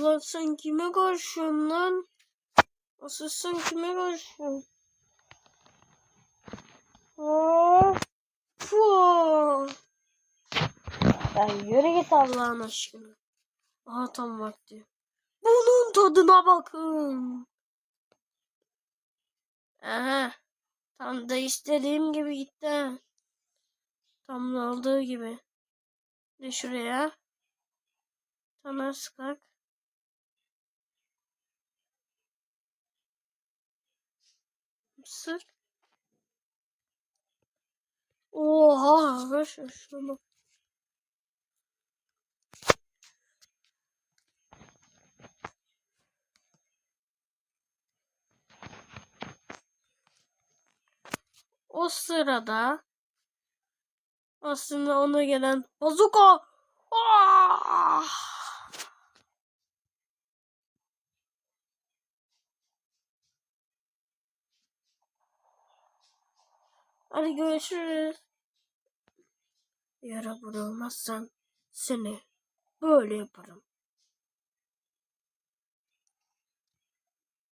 Ulan sen kime karşıyorsun lan? Asıl sen kime Puh. Ya yürü git Allah'ın aşkına. Aha tam vakti. Bunun tadına bakın. Aha. Tam da istediğim gibi gitti. Tam da olduğu gibi. De şuraya. Sana sıkak. Sık. Oha. Bak. O sırada aslında ona gelen bazuka Ah! Hadi görüşürüz. Yara vurulmazsan seni böyle yaparım.